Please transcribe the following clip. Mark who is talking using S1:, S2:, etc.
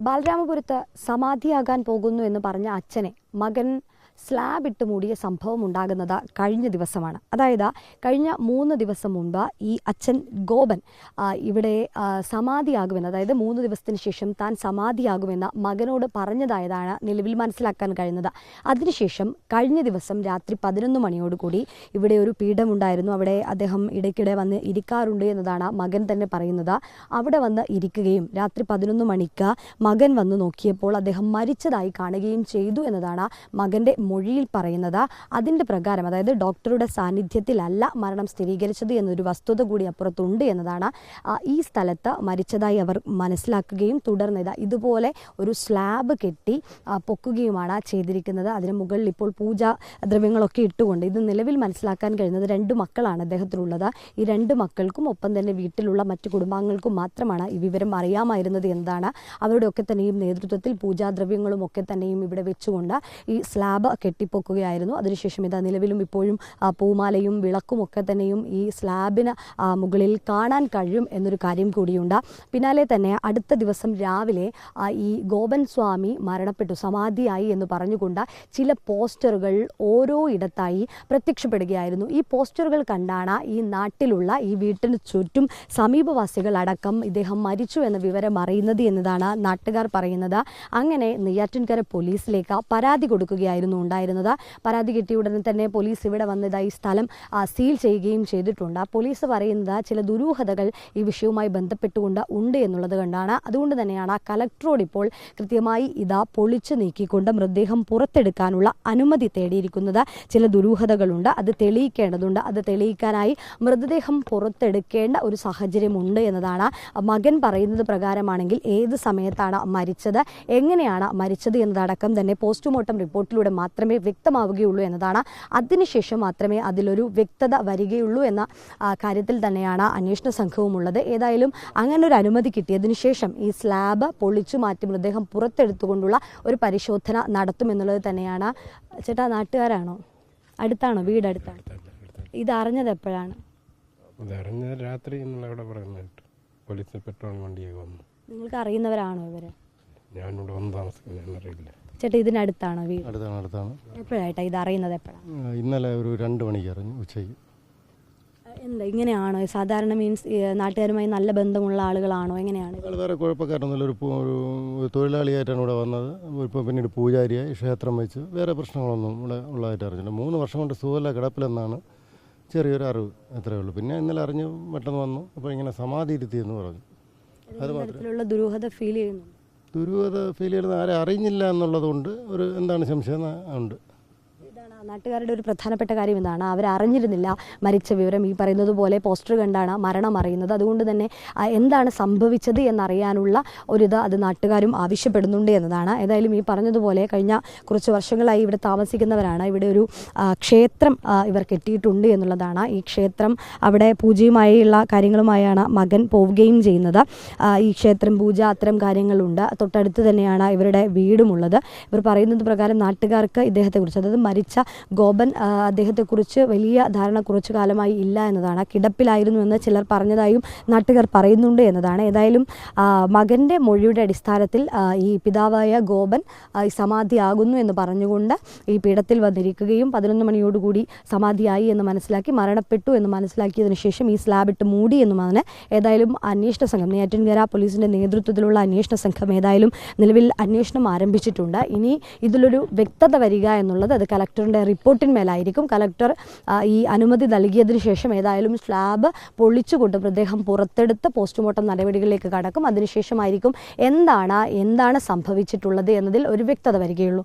S1: ബാലരാമപുരത്ത് സമാധിയാകാൻ പോകുന്നു എന്ന് പറഞ്ഞ അച്ഛനെ മകൻ സ്ലാബ് ഇട്ട് മൂടിയ സംഭവം ഉണ്ടാകുന്നത് കഴിഞ്ഞ ദിവസമാണ്. അതായത് കഴിഞ്ഞ മൂന്ന് ദിവസം മുൻപ് ഈ അച്ഛൻ ഗോപൻ ഇവിടെ സമാധിയാകുമെന്ന് അതായത് മൂന്ന് ദിവസത്തിന് ശേഷം താൻ സമാധിയാകുമെന്ന് മകനോട് പറഞ്ഞതായതാണ് നിലവിൽ മനസ്സിലാക്കാൻ കഴിയുന്നത്. അതിനുശേഷം കഴിഞ്ഞ ദിവസം രാത്രി പതിനൊന്ന് മണിയോടുകൂടി ഇവിടെ ഒരു പീഠമുണ്ടായിരുന്നു. അവിടെ അദ്ദേഹം ഇടയ്ക്കിടെ വന്ന് ഇരിക്കാറുണ്ട് എന്നതാണ് മകൻ തന്നെ പറയുന്നത്. അവിടെ വന്ന് ഇരിക്കുകയും രാത്രി പതിനൊന്ന് മണിക്ക് മകൻ വന്ന് നോക്കിയപ്പോൾ അദ്ദേഹം മരിച്ചതായി കാണുകയും ചെയ്തു എന്നതാണ് മകന്റെ മൊഴിയിൽ പറയുന്നത് അതിന്റെ പ്രകാരം അതായത് ഡോക്ടറുടെ സാന്നിധ്യത്തിലല്ല മരണം സ്ഥിരീകരിച്ചത് എന്നൊരു വസ്തുത കൂടി അപ്പുറത്തുണ്ട് എന്നതാണ് ഈ സ്ഥലത്ത് മരിച്ചതായി അവർ മനസ്സിലാക്കുകയും തുടർന്ന് ഇതാ ഇതുപോലെ ഒരു സ്ലാബ് കെട്ടി പൊക്കുകയുമാണ് ചെയ്തിരിക്കുന്നത്. അതിന് മുകളിൽ ഇപ്പോൾ പൂജാ ദ്രവ്യങ്ങളൊക്കെ ഇട്ടുകൊണ്ട് ഇത് നിലവിൽ മനസ്സിലാക്കാൻ കഴിയുന്നത് രണ്ട് മക്കളാണ് അദ്ദേഹത്തിനുള്ളത് ഈ രണ്ട് മക്കൾക്കും ഒപ്പം തന്നെ വീട്ടിലുള്ള മറ്റു കുടുംബാംഗങ്ങൾക്കും മാത്രമാണ് ഈ വിവരം അറിയാമായിരുന്നത് എന്താണ് അവരുടെയൊക്കെ തന്നെയും നേതൃത്വത്തിൽ പൂജാദ്രവ്യങ്ങളും ഒക്കെ തന്നെയും ഇവിടെ വെച്ചുകൊണ്ട് ഈ സ്ലാബ് കെട്ടിപ്പൊക്കുകയായിരുന്നു. അതിനുശേഷം ഇതാ നിലവിലും ഇപ്പോഴും പൂമാലയും വിളക്കും ഒക്കെ തന്നെയും ഈ സ്ലാബിന് മുകളിൽ കാണാൻ കഴിയും എന്നൊരു കാര്യം കൂടിയുണ്ട്. പിന്നാലെ തന്നെ അടുത്ത ദിവസം രാവിലെ ഈ ഗോപൻ സ്വാമി മരണപ്പെട്ടു സമാധിയായി എന്ന് പറഞ്ഞുകൊണ്ട് ചില പോസ്റ്ററുകൾ ഓരോ ഇടത്തായി പ്രത്യക്ഷപ്പെടുകയായിരുന്നു. ഈ പോസ്റ്ററുകൾ കണ്ടാണ് ഈ നാട്ടിലുള്ള ഈ വീട്ടിന് ചുറ്റും സമീപവാസികൾ അടക്കം ഇദ്ദേഹം മരിച്ചു എന്ന വിവരം അറിയുന്നത് എന്നതാണ് നാട്ടുകാർ പറയുന്നത്. അങ്ങനെ നെയ്യാറ്റിൻകര പോലീസിലേക്ക് പരാതി കൊടുക്കുകയായിരുന്നു ഉണ്ടായിരുന്നത്. പരാതി കിട്ടിയ ഉടനെ തന്നെ പോലീസ് ഇവിടെ വന്നത് ഈ സ്ഥലം സീൽ ചെയ്യുകയും ചെയ്തിട്ടുണ്ട്. പോലീസ് പറയുന്നത് ചില ദുരൂഹതകൾ ഈ വിഷയവുമായി ബന്ധപ്പെട്ടുകൊണ്ട് ഉണ്ട് എന്നുള്ളത് കണ്ടാണ്. അതുകൊണ്ട് തന്നെയാണ് കലക്ടറോട് ഇപ്പോൾ കൃത്യമായി ഇതാ പൊളിച്ചു നീക്കിക്കൊണ്ട് മൃതദേഹം പുറത്തെടുക്കാനുള്ള അനുമതി തേടിയിരിക്കുന്നത്. ചില ദുരൂഹതകളുണ്ട് അത് തെളിയിക്കേണ്ടതുണ്ട്. അത് തെളിയിക്കാനായി മൃതദേഹം പുറത്തെടുക്കേണ്ട ഒരു സാഹചര്യമുണ്ട് എന്നതാണ്. മകൻ പറയുന്നത് പ്രകാരമാണെങ്കിൽ ഏത് സമയത്താണ് മരിച്ചത് എങ്ങനെയാണ് മരിച്ചത് എന്നതടക്കം തന്നെ പോസ്റ്റ്മോർട്ടം റിപ്പോർട്ടിലൂടെ മാത്രമേ വ്യക്തമാവുകയുള്ളൂ എന്നതാണ്. അതിനുശേഷം മാത്രമേ അതിലൊരു വ്യക്തത വരികയുള്ളൂ എന്ന കാര്യത്തിൽ തന്നെയാണ് അന്വേഷണ സംഘവും ഉള്ളത് ഏതായാലും അങ്ങനെ ഒരു അനുമതി കിട്ടിയതിനു ശേഷം ഈ സ്ലാബ് പൊളിച്ചു മാറ്റി മൃതദേഹം പുറത്തെടുത്തുകൊണ്ടുള്ള ഒരു പരിശോധന നടത്തുമെന്നുള്ളത് തന്നെയാണ്. ചേട്ടാ നാട്ടുകാരാണോ? അടുത്താണോ? വീട് അടുത്താണ്. ഇത് അറിഞ്ഞത് എപ്പോഴാണ്?
S2: രാത്രി എന്നുള്ള അവിടെ പറയുന്നുണ്ട് പോലീസ് പെട്രോൾ വണ്ടിയൊക്കെ വന്നു
S1: നിങ്ങൾക്ക് അറിയുന്നവരാണോ ഇവർ?
S2: ഞാനിവിടെ വന്ന് താമസിക്കുന്നതെന്നറിയില്ല
S1: ചേട്ടാ ഇതിനടുത്താണോ വീട്?
S3: അടുത്താണ് അടുത്താണ്.
S1: എപ്പോഴായിട്ടാ ഇത് അറിയുന്നത് എപ്പോഴാണ്
S3: ആ, ഇന്നലെ ഒരു രണ്ട് മണിക്ക് അറിഞ്ഞു ഉച്ചയ്ക്ക്.
S1: എന്താ ഇങ്ങനെയാണോ? സാധാരണ മീൻസ് നാട്ടുകാരുമായി നല്ല ബന്ധമുള്ള ആളുകളാണോ? എങ്ങനെയാണ്
S3: അയാൾ വേറെ കുഴപ്പക്കാരൊന്നുമില്ല ഒരു പൂ- ഒരു തൊഴിലാളിയായിട്ടാണ് ഇവിടെ വന്നത്. ഇപ്പോൾ പിന്നീട് പൂജാരിയായി ക്ഷേത്രം വെച്ച് വേറെ പ്രശ്നങ്ങളൊന്നും ഇവിടെ ഉള്ളതായിട്ട് അറിഞ്ഞില്ല. മൂന്ന് വർഷം കൊണ്ട് സുഖല കിടപ്പിലെന്നാണ് ചെറിയൊരു അറിവ് അത്രയേ ഉള്ളൂ. പിന്നെ ഇന്നലെ അറിഞ്ഞു പെട്ടെന്ന് വന്നു. അപ്പോൾ ഇങ്ങനെ സമാധി ഇരുത്തി എന്ന് പറഞ്ഞു.
S1: ഏതെങ്കിലും തരത്തിലുള്ള ദുരൂഹത ഫീൽ ചെയ്യുന്നു
S3: ദുരൂഹത ഫീൽ ചെയ്യുന്നത് ആരെ അറിഞ്ഞില്ല എന്നുള്ളതുകൊണ്ട് ഒരു എന്താണ് സംശയം ഉണ്ട്.
S1: നാട്ടുകാരുടെ ഒരു പ്രധാനപ്പെട്ട കാര്യം ഇതാണ്. അറിഞ്ഞിരുന്നില്ല മരിച്ച വിവരം. ഈ പറയുന്നത് പോലെ പോസ്റ്റർ കണ്ടാണ് മരണം അറിയുന്നത്. അതുകൊണ്ട് തന്നെ എന്താണ് സംഭവിച്ചത് എന്നറിയാനുള്ള ഒരിത് അത് നാട്ടുകാരും ആവശ്യപ്പെടുന്നുണ്ട് എന്നതാണ്. ഏതായാലും ഈ പറഞ്ഞതുപോലെ കഴിഞ്ഞ കുറച്ച് വർഷങ്ങളായി ഇവിടെ താമസിക്കുന്നവരാണ്. ഇവിടെ ഒരു ക്ഷേത്രം ഇവർ കെട്ടിയിട്ടുണ്ട് എന്നുള്ളതാണ്. ഈ ക്ഷേത്രം അവിടെ പൂജയുമായുള്ള കാര്യങ്ങളുമായാണ് മകൻ പോവുകയും ചെയ്യുന്നത്. ഈ ക്ഷേത്രം പൂജ അത്തരം കാര്യങ്ങളുണ്ട്. തൊട്ടടുത്ത് തന്നെയാണ് ഇവരുടെ വീടുമുള്ളത്. ഇവർ പറയുന്നത് പ്രകാരം നാട്ടുകാർക്ക് ഇദ്ദേഹത്തെക്കുറിച്ച് അതായത് മരിച്ച ഗോപൻ അദ്ദേഹത്തെ അദ്ദേഹത്തെക്കുറിച്ച് വലിയ ധാരണ കുറച്ചു കാലമായി ഇല്ല എന്നതാണ്. കിടപ്പിലായിരുന്നു എന്ന് ചിലർ പറഞ്ഞതായും നാട്ടുകാർ പറയുന്നുണ്ട് എന്നതാണ്. ഏതായാലും മകന്റെ മൊഴിയുടെ അടിസ്ഥാനത്തിൽ ഈ പിതാവായ ഗോപൻ സമാധിയാകുന്നു എന്ന് പറഞ്ഞുകൊണ്ട് ഈ പീഠത്തിൽ വന്നിരിക്കുകയും പതിനൊന്ന് മണിയോടുകൂടി സമാധിയായി എന്ന് മനസ്സിലാക്കി മരണപ്പെട്ടു എന്ന് മനസ്സിലാക്കിയതിനു ശേഷം ഈ സ്ലാബ് ഇട്ട് മൂടി എന്നും എന്നുമാണ് ഏതായാലും അന്വേഷണ സംഘം നെയ്യാറ്റിൻകര പോലീസിന്റെ നേതൃത്വത്തിലുള്ള അന്വേഷണ സംഘം ഏതായാലും നിലവിൽ അന്വേഷണം ആരംഭിച്ചിട്ടുണ്ട്. ഇനി ഇതിലൊരു വ്യക്തത വരിക എന്നുള്ളത് അത് കലക്ടറിന്റെ റിപ്പോർട്ടിന്മേലായിരിക്കും. കലക്ടർ ഈ അനുമതി നൽകിയതിന് ശേഷം ഏതായാലും സ്ലാബ് പൊളിച്ചുകൊണ്ട് മൃതദേഹം പുറത്തെടുത്ത് പോസ്റ്റ്മോർട്ടം നടപടികളിലേക്ക് കടക്കും. അതിനുശേഷമായിരിക്കും എന്താണ് എന്താണ് സംഭവിച്ചിട്ടുള്ളത് എന്നതിൽ ഒരു വ്യക്തത വരികയുള്ളൂ.